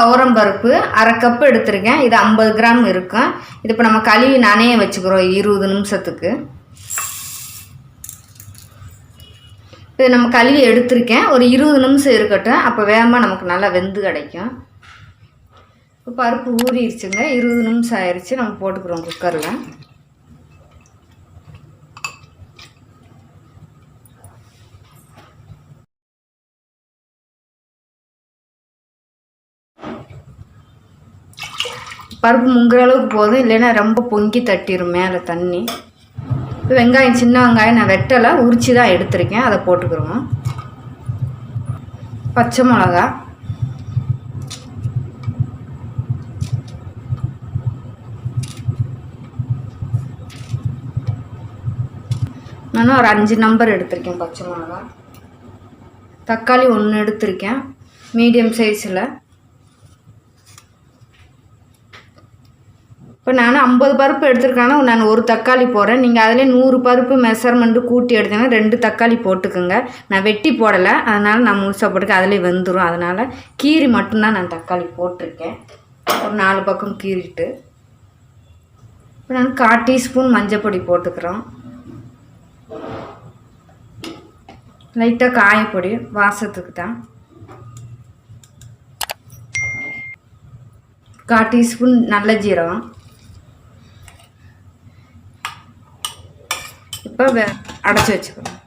துவரம் பருப்பு அரை கப்பு எடுத்திருக்கேன். இது ஐம்பது கிராம் இருக்கும். இது இப்போ நம்ம கழுவி நனைய வச்சுக்கிறோம் இருபது நிமிஷத்துக்கு. இது நம்ம கழுவி எடுத்திருக்கேன். ஒரு இருபது நிமிஷம் இருக்கட்டும். அப்போ வேகமாக நமக்கு நல்லா வெந்து கிடைக்கும். இப்போ பருப்பு ஊறிடுச்சுங்க. இருபது நிமிஷம் ஆயிடுச்சு நம்ம போட்டுக்கிறோம் குக்கரில் பருப்பு முங்குற அளவுக்கு போதும் இல்லைன்னா ரொம்ப பொங்கி தட்டிடும் மேலே தண்ணி. இப்போ வெங்காயம் சின்ன வெங்காயம் நான் வெட்டலை உரிச்சு தான் எடுத்திருக்கேன் அதை போட்டுக்கிறோம். பச்சை மிளகா. நான் ஒரு அஞ்சு நம்பர் எடுத்திருக்கேன் பச்சை மிளகா. தக்காளி ஒன்று எடுத்திருக்கேன் மீடியம் சைஸில் இப்போ நான் ஐம்பது பருப்பு எடுத்துருக்கேன்னா நான் ஒரு தக்காளி போடுறேன். நீங்கள் அதிலே நூறு பருப்பு மெஷர்மெண்ட்டு கூட்டி எடுத்தீங்கன்னா ரெண்டு தக்காளி போட்டுக்கோங்க. நான் வெட்டி போடலை. அதனால் நான் முழுசாக போட்டுக்க அதிலே வெந்துடும் அதனால் கீரி மட்டும்தான் நான் தக்காளி போட்டிருக்கேன். ஒரு நாலு பக்கம் கீறிட்டு. இப்போ நான் கால் டீஸ்பூன் மஞ்சப்பொடி போட்டுக்கிறோம். லைட்டாக காயப்பொடி வாசத்துக்கு தான். கால் டீஸ்பூன் நல்ல ஜீரகம். இப்போ அடைச்சி வச்சுக்கணும்.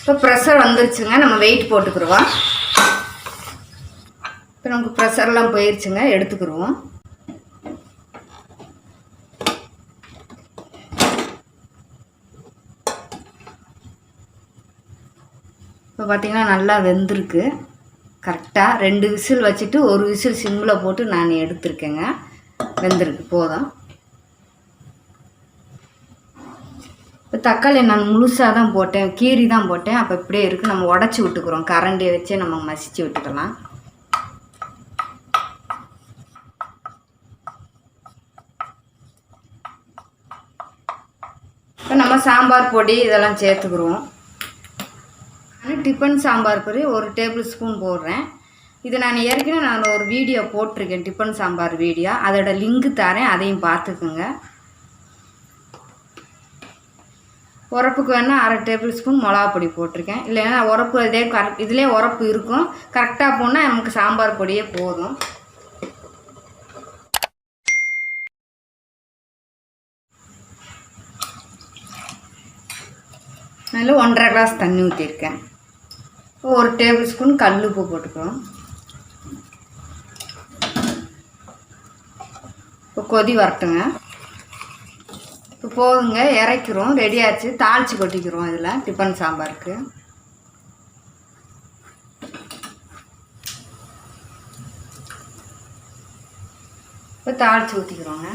இப்போ ப்ரெஷர் வந்துருச்சுங்க. நம்ம வெயிட் போட்டுக்கிடுவோம் இப்போ நமக்கு ப்ரெஷர்லாம் போயிருச்சுங்க. எடுத்துக்கிடுவோம் இப்போ பார்த்தீங்கன்னா நல்லா வெந்திருக்கு. கரெக்டாக ரெண்டு விசில் வச்சுட்டு ஒரு விசில் சிம்மில் போட்டு நான் எடுத்திருக்கேங்க. வெந்திருக்கு போதும். இப்போ தக்காளி நான் முழுசாக தான் போட்டேன் கீரி தான் போட்டேன். அப்போ இப்படியே இருக்குது நம்ம உடச்சி விட்டுக்கிறோம். கரண்டியை வச்சே நம்ம மசிச்சு விட்டுக்கலாம். இப்போ நம்ம சாம்பார் பொடி இதெல்லாம் சேர்த்துக்குருவோம். டிஃபன் சாம்பார் பொடி ஒரு டேபிள் ஸ்பூன் போடுறேன். இது நான் ஏற்கனவே நான் ஒரு வீடியோ போட்டிருக்கேன் டிஃபன் சாம்பார் வீடியோ. அதோட லிங்க் தரேன் அதையும் பார்த்துக்குங்க. உரப்புக்கு வேணால் அரை டேபிள் ஸ்பூன் மிளகா பொடி போட்டிருக்கேன். இல்லைன்னா உரப்பு இதே கரெக்ட் இதிலே உரப்பு இருக்கும். கரெக்டாக போனால் நமக்கு சாம்பார் பொடியே போதும். அதில் ஒன்றரை கிளாஸ் தண்ணி ஊற்றிருக்கேன் ஒரு டேபிள் ஸ்பூன் கல் உப்பு போட்டுக்கிறோம் இப்போ கொதி வரட்டுங்க. இப்போ போதுங்க இறக்கிறோம். ரெடி ஆச்சு. தாளித்து கொட்டிக்கிறோம் இதில் டிஃபன் சாம்பாருக்கு. இப்போ தாளித்து ஊற்றிக்கிறோங்க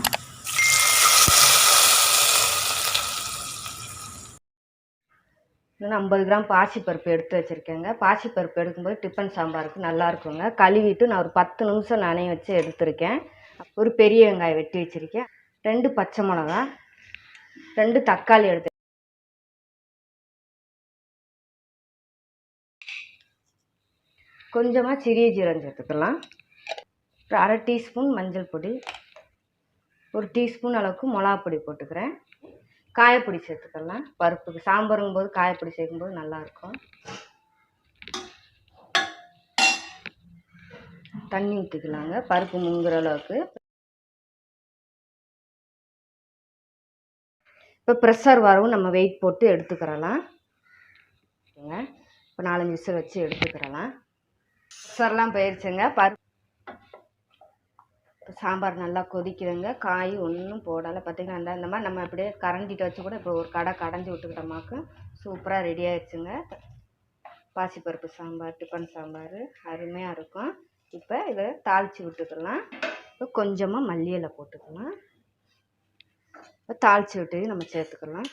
இன்னும் ஐம்பது கிராம் பாசிப்பருப்பு எடுத்து வச்சுருக்கேங்க. பாசிப்பருப்பு எடுக்கும்போது டிஃபன் சாம்பாருக்கு நல்லா இருக்குங்க. கழுவிட்டு நான் ஒரு பத்து நிமிஷம் நனைய வச்சு எடுத்திருக்கேன். ஒரு பெரிய வெங்காயம் வெட்டி வச்சுருக்கேன். ரெண்டு பச்சை மிளகா ரெண்டு தக்காளி எடுத்து கொஞ்சமாக சிறிய ஜீரம் சேர்த்துக்கலாம் ஒரு அரை டீஸ்பூன் மஞ்சள் பொடி ஒரு டீஸ்பூன் அளவுக்கு மிளகா பொடி போட்டுக்கிறேன். காயப்பொடி சேர்த்துக்கலாம். பருப்புக்கு சாம்பாருங்கும் போது காயப்பொடி சேர்க்கும்போது நல்லாயிருக்கும் தண்ணி ஊற்றிக்கலாங்க பருப்பு முங்குற அளவுக்கு. இப்போ ப்ரெஷர் வரவும் நம்ம வெயிட் போட்டு எடுத்துக்கிறலாம். இப்போ நாலஞ்சு விசில் வச்சு எடுத்துக்கிறலாம். ப்ரெஷர்லாம் போயிடுச்சுங்க பருப்பு. இப்போ சாம்பார் நல்லா கொதிக்குதுங்க காய் ஒன்றும் போடலை. பார்த்திங்கன்னா அந்த இந்த மாதிரி நம்ம அப்படியே கரண்டிட்டு வச்சு கூட இப்போ ஒரு கடை கடைஞ்சி விட்டுக்கிட்டோமாக்கு சூப்பராக ரெடி ஆயிடுச்சுங்க பாசிப்பருப்பு சாம்பார் டிஃபன் சாம்பார் அருமையாக இருக்கும். இப்போ இதை தாளித்து விட்டுக்கலாம். இப்போ கொஞ்சமாக மல்லி இலை போட்டுக்கலாம். இப்போ தாளித்து விட்டு நம்ம சேர்த்துக்கலாம்.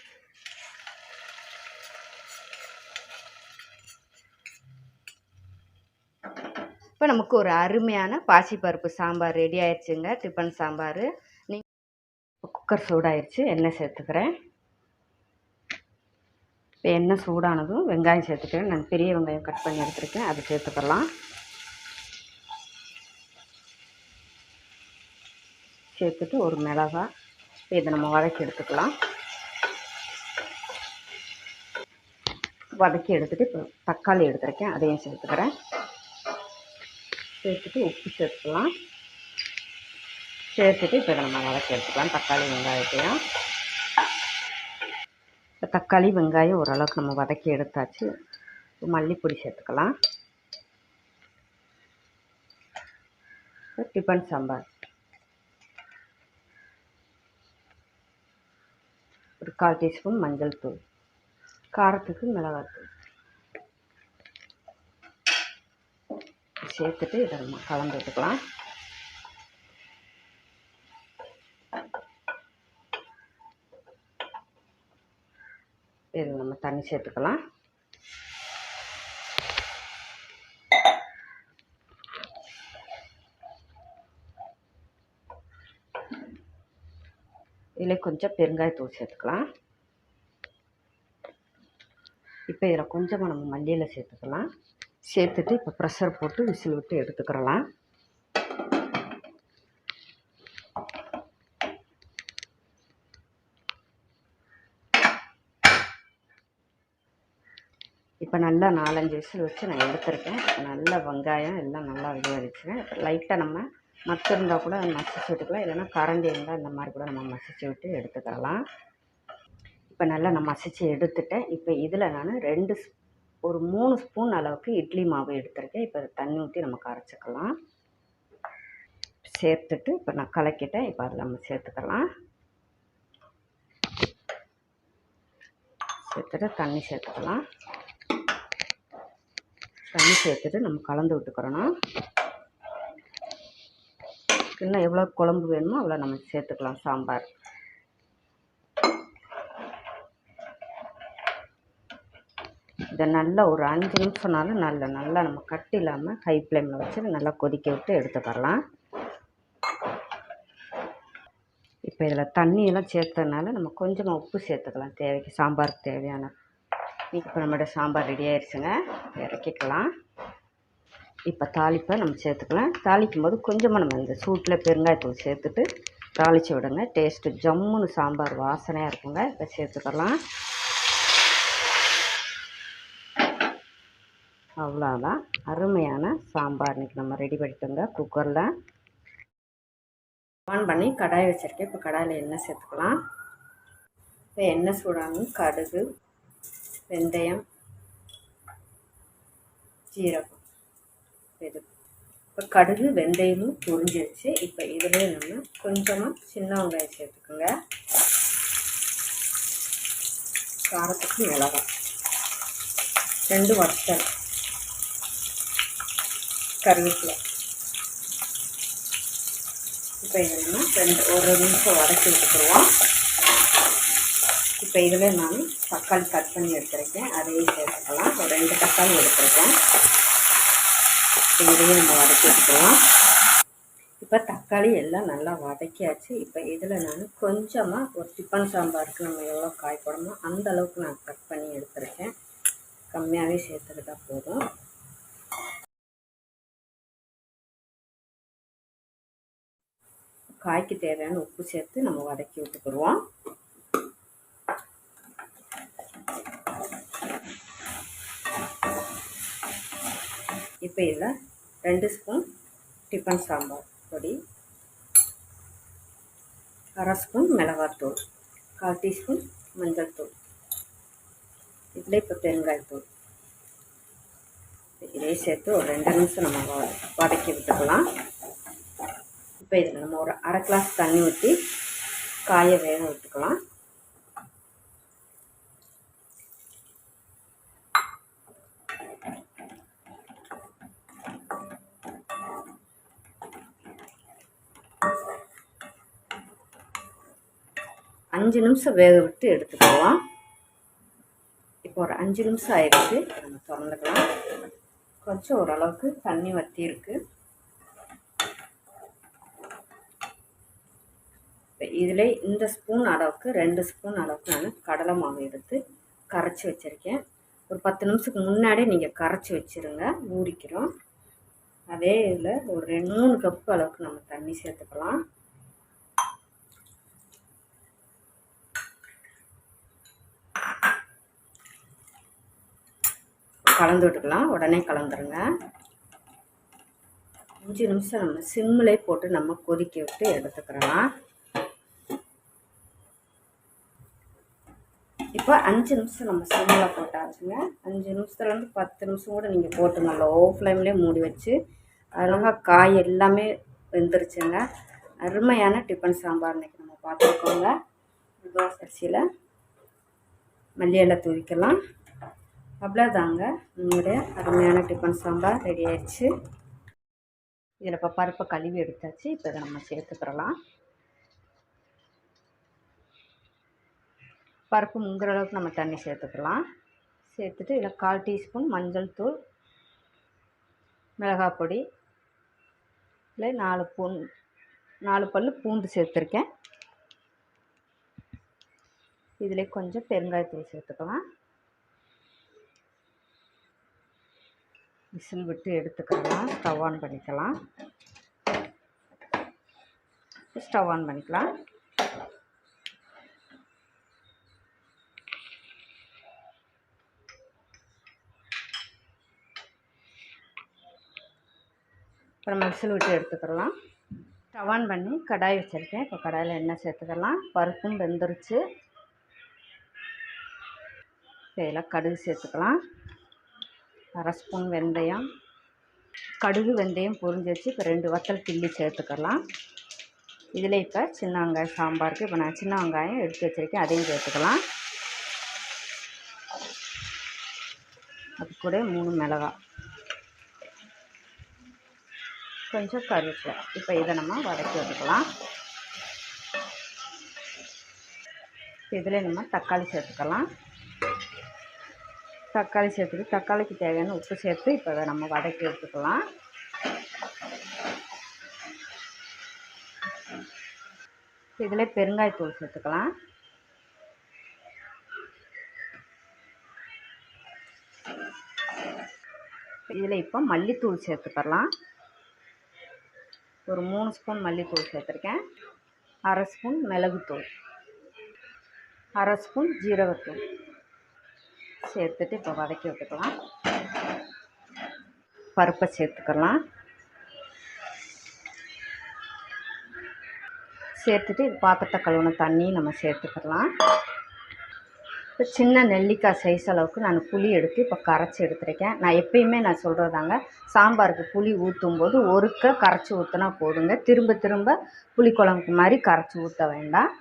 இப்போ நமக்கு ஒரு அருமையான பாசிப்பருப்பு சாம்பார் ரெடி ஆயிடுச்சுங்க. டிஃபன் சாம்பார். நீங்கள் குக்கர் சூடாயிடுச்சு எண்ணெய் சேர்த்துக்கிறேன். இப்போ எண்ணெய் சூடானதும் வெங்காயம் சேர்த்துக்கிறேன். நான் பெரிய வெங்காயம் கட் பண்ணி எடுத்துருக்கேன். அதை சேர்த்துக்கலாம். சேர்த்துட்டு ஒரு மிளகாய் இதை நம்ம வதக்கி எடுத்துக்கலாம். வதக்கி எடுத்துகிட்டு இப்போ தக்காளி எடுத்துருக்கேன் அதையும் சேர்த்துக்கிறேன். சேர்த்துட்டு உப்பு சேர்த்துக்கலாம். சேர்த்துட்டு இப்போ இதை நம்ம வதக்கி எடுத்துக்கலாம் தக்காளி வெங்காயத்தையும். இப்போ தக்காளி வெங்காயம் ஓரளவுக்கு நம்ம வதக்கி எடுத்தாச்சு. இப்போ மல்லிப்பொடி சேர்த்துக்கலாம். டிஃபன் சாம்பார். கால் டீஸ்பூன் மஞ்சள் தூள் காரத்துக்கு மிளகாத்தூள். சேர்த்துட்டு இதை நம்ம கலந்து விட்டுக்கலாம் இதில் நம்ம தண்ணி சேர்த்துக்கலாம். இதில் கொஞ்சம் பெருங்காயத்தூள் சேர்த்துக்கலாம். இப்போ இதில் கொஞ்சமாக நம்ம மல்லியில் சேர்த்துக்கலாம். சேர்த்துட்டு இப்போ ப்ரெஷர் போட்டு விசில் விட்டு எடுத்துக்கிறலாம். இப்போ நல்லா நாலஞ்சு விசில் வச்சு நான் எடுத்திருக்கேன். நல்லா வெங்காயம் எல்லாம் நல்லா இதுவாகிடுச்சுங்க லைட்டாக நம்ம மத்து இருந்தால் கூட மசிச்சு விட்டுக்கலாம் இல்லைன்னா கரண்டி இருந்தால் இந்த மாதிரி கூட நம்ம மசிச்சு விட்டு எடுத்துக்கலாம். இப்போ நல்லா நான் மசிச்சு எடுத்துட்டேன். இப்போ இதில் நான் ரெண்டு ஒரு மூணு ஸ்பூன் அளவுக்கு இட்லி மாவு எடுத்திருக்கேன். இப்போ தண்ணி ஊற்றி நம்ம கரைச்சிக்கலாம். சேர்த்துட்டு இப்போ நான் கலக்கிட்டேன். இப்போ அதில் நம்ம சேர்த்துக்கலாம். சேர்த்துட்டு தண்ணி சேர்த்துக்கலாம். தண்ணி சேர்த்துட்டு நம்ம கலந்து விட்டுக்கிறோன்னா விட்டுக்கிறணும் இன்னும் எவ்வளோ குழம்பு வேணுமோ அவ்வளோ நம்ம சேர்த்துக்கலாம் சாம்பார். இதை நல்லா ஒரு அஞ்சு நிமிஷம்னாலும் நல்லா நல்லா நம்ம கட்டு இல்லாமல் ஹை ஃப்ளேமில் வச்சு நல்லா கொதிக்க விட்டு எடுத்துக்கலாம் இப்போ இதில் தண்ணியெல்லாம் சேர்த்ததுனால நம்ம கொஞ்சமாக உப்பு சேர்த்துக்கலாம் தேவைக்கு சாம்பாருக்கு தேவையான. இப்போ நம்மளோட சாம்பார் ரெடி ஆயிடுச்சுங்க இறக்கிக்கலாம். இப்போ தாளிப்பை நம்ம சேர்த்துக்கலாம். தாளிக்கும் போது கொஞ்சமாக நம்ம இந்த சூட்டில் பெருங்காயத்தூள் சேர்த்துட்டு தாளித்து விடுங்க. டேஸ்ட்டு ஜம்முன்னு சாம்பார் வாசனையாக இருக்குங்க. இப்போ சேர்த்துக்கலாம். அவ்வளோதான் அருமையான சாம்பார். இன்றைக்கி நம்ம ரெடி பண்ணிட்டோங்க குக்கரில் ஆன் பண்ணி கடாய் வச்சுருக்கேன். இப்போ கடாயில் எண்ணெய் சேர்த்துக்கலாம். இப்போ எண்ணெய் சூடானும் கடுகு வெந்தயம் ஜீரகம். இது. இப்போ கடுகு வெந்தயமும் பொரிஞ்சிருச்சு. இப்போ இதுவே நம்ம கொஞ்சமாக சின்ன வெங்காயம் சேர்த்துக்கோங்க. காரத்துக்கு மிளகாய் ரெண்டு வத்தல். கருவேப்பிலை. இப்போ இதில் நம்ம ரெண்டு ஒரு நிமிஷம் வதக்கி விட்டுக்குருவோம். இப்போ இதில் நான் தக்காளி கட் பண்ணி எடுத்துருக்கேன். அதையும் சேர்த்துக்கலாம். ஒரு ரெண்டு தக்காளி எடுத்துருக்கேன். இதையும் நம்ம வதக்கி விட்டுக்குருவோம் இப்போ தக்காளி எல்லாம் நல்லா வதக்கியாச்சு. இப்போ இதில் நான் கொஞ்சமாக ஒரு டிஃபன் சாம்பாருக்கு நம்ம எவ்வளோ காய் போடணுமோ அந்த அளவுக்கு நான் கட் பண்ணி எடுத்துருக்கேன். கம்மியாகவே சேர்த்துக்கிட்டா போதும். காய்க்கு தேவையான உப்பு சேர்த்து நம்ம வதக்கி விட்டுக்குருவோம் இப்போ இதில் ரெண்டு ஸ்பூன் டிஃபன் சாம்பார் பொடி அரை ஸ்பூன் மிளகாத்தூள் கால் டீஸ்பூன் மஞ்சள் தூள். இதில் இப்போ பெருங்காயத்தூள் இதே சேர்த்து ஒரு ரெண்டு நிமிஷம் நம்ம வதக்கி விட்டுக்கலாம். இப்போ இதில் நம்ம ஒரு அரை கிளாஸ் தண்ணி ஊற்றி காய வேக விட்டுக்கலாம் அஞ்சு நிமிஷம் வேக விட்டு எடுத்துக்கலாம். இப்போ ஒரு அஞ்சு நிமிஷம் ஆயிடுச்சு. நம்ம திறந்துக்கலாம். கொஞ்சம் ஓரளவுக்கு தண்ணி வற்றி இருக்குது இதில் இந்த ஸ்பூன் அளவுக்கு ரெண்டு ஸ்பூன் அளவுக்கு நான் கடலை மாவு எடுத்து கரைச்சி வச்சுருக்கேன். ஒரு பத்து நிமிஷத்துக்கு முன்னாடியே நீங்கள் கரைச்சி வச்சுருங்க. ஊறிக்கிறோம் அதே இதில் ஒரு ரெண்டு மூணு கப்பு அளவுக்கு நம்ம தண்ணி சேர்த்துக்கலாம். கலந்து விட்டுக்கலாம் உடனே கலந்துருங்க. அஞ்சு நிமிஷம் நம்ம சிம்மிலே போட்டு நம்ம கொதிக்க விட்டு எடுத்துக்கிறலாம் இப்போ அஞ்சு நிமிஷம் நம்ம சிம்மில் போட்டாச்சுங்க. அஞ்சு நிமிஷத்துலேருந்து பத்து நிமிஷம் கூட நீங்கள் போட்டுங்க லோ ஃப்ளேம்லேயே மூடி வச்சு அதனால காய் எல்லாமே வெந்துருச்சுங்க. அருமையான டிஃபன் சாம்பார் இன்றைக்கி நம்ம பார்த்துருக்கோங்க. தோசை அரிசியில் மல்லி இலை தூவிக்கலாம். அவ்வளோதாங்க நம்மளுடைய அருமையான டிஃபன் சாம்பார் ரெடி ஆயிடுச்சு. இதில் இப்போ பருப்பை கழுவி எடுத்தாச்சு. இப்போ இதை நம்ம சேர்த்துக்கிறலாம். பருப்பு முங்குற அளவுக்கு நம்ம தண்ணி சேர்த்துக்கலாம். சேர்த்துட்டு இதில் கால் டீஸ்பூன் மஞ்சள் தூள் மிளகாய் பொடி இல்லை நாலு பூன் நாலு பல் பூண்டு சேர்த்துருக்கேன். இதில் கொஞ்சம் பெருங்காயத்தூள் சேர்த்துக்கலாம். விசில் விட்டு எடுத்துக்கலாம். ஸ்டவ் ஆன் பண்ணிக்கலாம். ஸ்டவ் ஆன் பண்ணிக்கலாம். இப்போ நம்ம விசில் விட்டு எடுத்துக்கலாம். ஸ்டவ் ஆன் பண்ணி கடாய் வச்சுருக்கேன். இப்போ கடாயில் எண்ணெய் சேர்த்துக்கலாம். பருப்பும் வெந்துருச்சு. இதில் கடுகு சேர்த்துக்கலாம். அரை ஸ்பூன் வெந்தயம் கடுகு வெந்தயம் பொரிஞ்சு வச்சு இப்போ ரெண்டு வத்தல் கிள்ளி சேர்த்துக்கலாம். இதில் இப்போ சின்ன வெங்காயம் சாம்பாருக்கு இப்போ நான் சின்ன வெங்காயம் எடுத்து வச்சுருக்கேன் அதையும் சேர்த்துக்கலாம். அது கூட மூணு மிளகா. கொஞ்சம் கருவேப்பிலை. இப்போ இதை நம்ம வதக்கி வச்சுக்கலாம் இதில் நம்ம தக்காளி சேர்த்துக்கலாம். தக்காளி சேர்த்துட்டு தக்காளிக்கு தேவையான உப்பு சேர்த்து இப்போ அதை நம்ம வதக்கி எடுத்துக்கலாம். இதில் பெருங்காயத்தூள் சேர்த்துக்கலாம். இதில் இப்போ மல்லித்தூள் சேர்த்துக்கலாம். ஒரு மூணு ஸ்பூன் மல்லித்தூள் சேர்த்துருக்கேன். அரை ஸ்பூன் மிளகுத்தூள். அரை ஸ்பூன் ஜீரகத்தூள். சேர்த்துட்டு இப்போ வதக்கி விட்டுக்கலாம். பருப்பை சேர்த்துக்கலாம். சேர்த்துட்டு பாத்திரத்தை கழுவுன தண்ணியும் நம்ம சேர்த்துக்கலாம். இப்போ சின்ன நெல்லிக்காய் சைஸ் அளவுக்கு நான் புளி எடுத்து இப்போ கரைச்சி எடுத்துருக்கேன். நான் எப்பயுமே நான் சொல்கிறதாங்க சாம்பாருக்கு புளி ஊற்றும் போது ஒருக்க கரைச்சி ஊற்றினா போதுங்க. திரும்ப திரும்ப புளிக்குழம்புக்கு மாதிரி கரைச்சி ஊற்ற வேண்டாம்.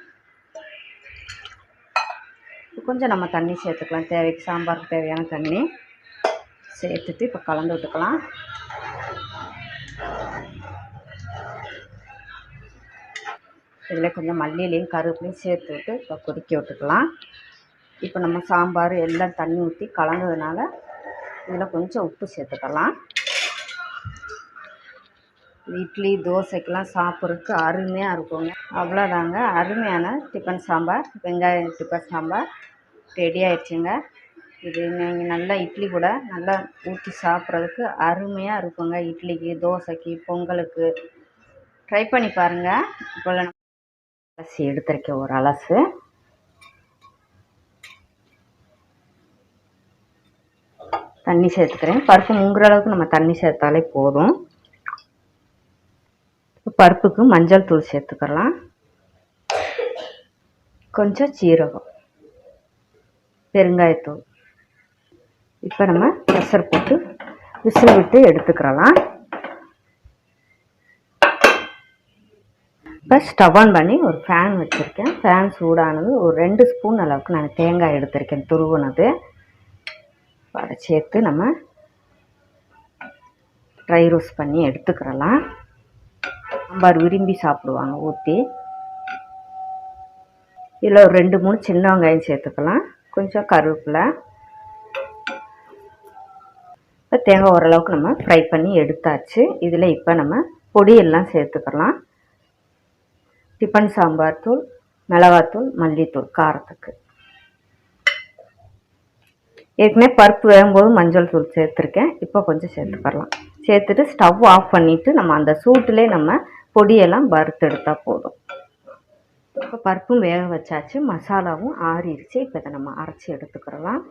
கொஞ்சம் நம்ம தண்ணி சேர்த்துக்கலாம். தேவைக்கு சாம்பாருக்கு தேவையான தண்ணி சேர்த்துட்டு இப்போ கலந்து விட்டுக்கலாம். இதில் கொஞ்சம் மல்லியிலையும் கருவேப்பிலையும் சேர்த்து விட்டு இப்போ கொதிக்க விட்டுக்கலாம். இப்போ நம்ம சாம்பார் எல்லாம் தண்ணி ஊற்றி கலந்ததுனால இதில் கொஞ்சம் உப்பு சேர்த்துக்கலாம். இட்லி தோசைக்கெலாம் சாப்பிட்றதுக்கு அருமையாக இருக்குங்க. அவ்வளோதாங்க. அருமையான டிஃபன் சாம்பார் வெங்காயம் டிஃபன் சாம்பார் ரெடி ஆயிடுச்சுங்க. இது நீங்கள் நல்லா இட்லி கூட நல்லா ஊற்றி சாப்பிட்றதுக்கு அருமையாக இருக்குங்க. இட்லிக்கு தோசைக்கு பொங்கலுக்கு. ட்ரை பண்ணி பாருங்கள் இப்போ அலசி எடுத்துருக்கேன் ஒரு அலசு. தண்ணி சேர்த்துக்கிறேன். பருப்பு முங்குற அளவுக்கு நம்ம தண்ணி சேர்த்தாலே போதும். பருப்புக்கு மஞ்சள் தூள் சேர்த்துக்கலாம். கொஞ்சம் சீரகம் பெருங்காயத்தூள். இப்போ நம்ம ப்ரெஷர் போட்டு விசில் விட்டு எடுத்துக்கிறலாம் இப்போ ஸ்டவ் ஆன் பண்ணி ஒரு ஃபேன் வச்சுருக்கேன். ஃபேன் சூடானது ஒரு ரெண்டு ஸ்பூன் அளவுக்கு நான் தேங்காய் எடுத்திருக்கேன் துருவுனது. அதை சேர்த்து நம்ம ட்ரை ரோஸ் பண்ணி எடுத்துக்கிறலாம் சாம்பார் விரும்பி சாப்பிடுவாங்க ஊற்றி இதில் ஒரு ரெண்டு மூணு சின்ன வெங்காயம் சேர்த்துக்கலாம். கொஞ்சம் கருவேப்பிலை. இப்போ தேங்காய் ஓரளவுக்கு நம்ம ஃப்ரை பண்ணி எடுத்தாச்சு. இதில் இப்போ நம்ம பொடியெல்லாம் சேர்த்துக்கலாம். டிஃபன் சாம்பார் தூள் மிளகாத்தூள் மல்லித்தூள் காரத்துக்கு. ஏற்கனவே பருப்பு வேகும்போது மஞ்சள் தூள் சேர்த்துருக்கேன். இப்போ கொஞ்சம் சேர்த்துக்கலாம். சேர்த்துட்டு ஸ்டவ் ஆஃப் பண்ணிவிட்டு நம்ம அந்த சூட்டிலே நம்ம பொடியெல்லாம் வறுத்தெடுத்தால் போதும். இப்போ பருப்பும் வேக வச்சாச்சு மசாலாவும் ஆறிடுச்சு. இப்போ இதை நம்ம அரைச்சி எடுத்துக்கிறலாம்.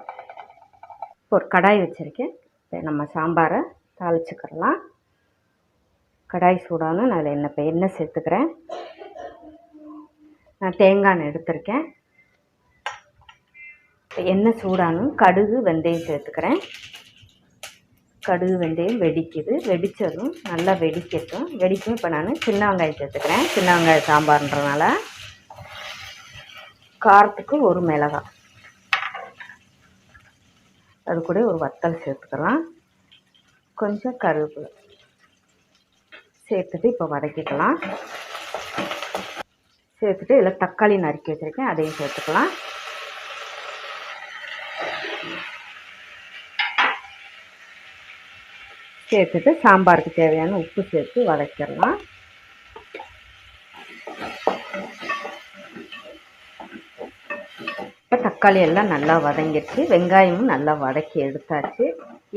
இப்போ ஒரு கடாய் வச்சுருக்கேன். இப்போ நம்ம சாம்பாரை தாளிச்சுக்கிறலாம். கடாய் சூடான நான் அதில் எண்ணெய் இப்போ எண்ணெய் சேர்த்துக்கிறேன். நான் தேங்காய் எண்ணெய் எடுத்திருக்கேன். எண்ணெய் சூடானும் கடுகு வெந்தயம் சேர்த்துக்கிறேன். கடுகு வெந்தயம் வெடிக்குது. வெடித்ததும் நல்லா வெடிக்கட்டும். வெடிக்கும். இப்போ நான் சின்ன வெங்காயம் சேர்த்துக்கிறேன். சின்ன வெங்காயம் சாம்பார்ன்றனால காரத்துக்கு ஒரு மிளகாய் அது கூட ஒரு வத்தல் சேர்த்துக்கலாம். கொஞ்சம் கருவேப்பிலை சேர்த்துட்டு இப்போ வதக்கிக்கலாம். சேர்த்துட்டு இதில் தக்காளி நறுக்கி வச்சுருக்கேன். அதையும் சேர்த்துக்கலாம். சேர்த்துட்டு சாம்பாருக்கு தேவையான உப்பு சேர்த்து வதக்கிடலாம். இப்போ தக்காளி எல்லாம் நல்லா வதங்கிடுச்சு. வெங்காயமும் நல்லா வதக்கி எடுத்தாச்சு.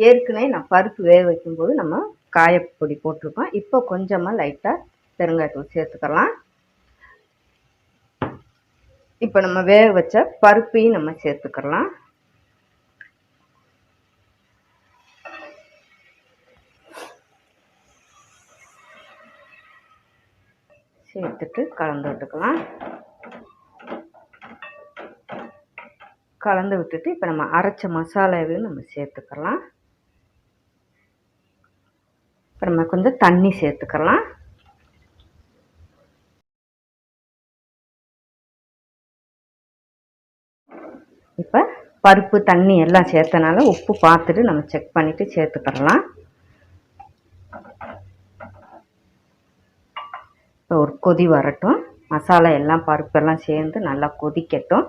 ஏற்கனவே நான் பருப்பு வேக வைக்கும்போது நம்ம காயப்பொடி போட்டிருக்கோம். இப்போ கொஞ்சமாக லைட்டாக பெருங்காயத்தூள் சேர்த்துக்கலாம். இப்போ நம்ம வேக வச்ச பருப்பையும் நம்ம சேர்த்துக்கலாம். சேர்த்துட்டு கலந்து விட்டுக்கலாம். கலந்து விட்டுட்டு இப்போ நம்ம அரைச்ச மசாலாவையும் நம்ம சேர்த்துக்கலாம். இப்போ நம்ம கொஞ்சம் தண்ணி சேர்த்துக்கலாம். இப்போ பருப்பு தண்ணி எல்லாம் சேர்த்தனால உப்பு பார்த்துட்டு நம்ம செக் பண்ணிவிட்டு சேர்த்துக்கலாம் இப்போ ஒரு கொதி வரட்டும். மசாலா எல்லாம் பருப்பெல்லாம் சேர்ந்து நல்லா கொதிக்கட்டும்.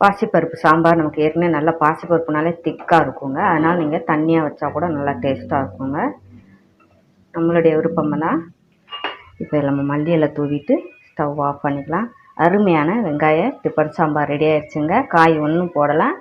பாசிப்பருப்பு சாம்பார் நமக்கு ஏற்கனவே நல்லா பாசிப்பருப்புனாலே திக்காக இருக்குங்க. அதனால் நீங்கள் தண்ணியாக வச்சா கூட நல்லா டேஸ்ட்டாக இருக்குங்க. நம்மளுடைய விருப்பம்னா இப்போ நம்ம மல்லியில் தூவிட்டு ஸ்டவ் ஆஃப் பண்ணிக்கலாம். அருமையான வெங்காய டிஃபன் சாம்பார் ரெடி ஆயிடுச்சுங்க. காய் ஒன்றும் போடலாம்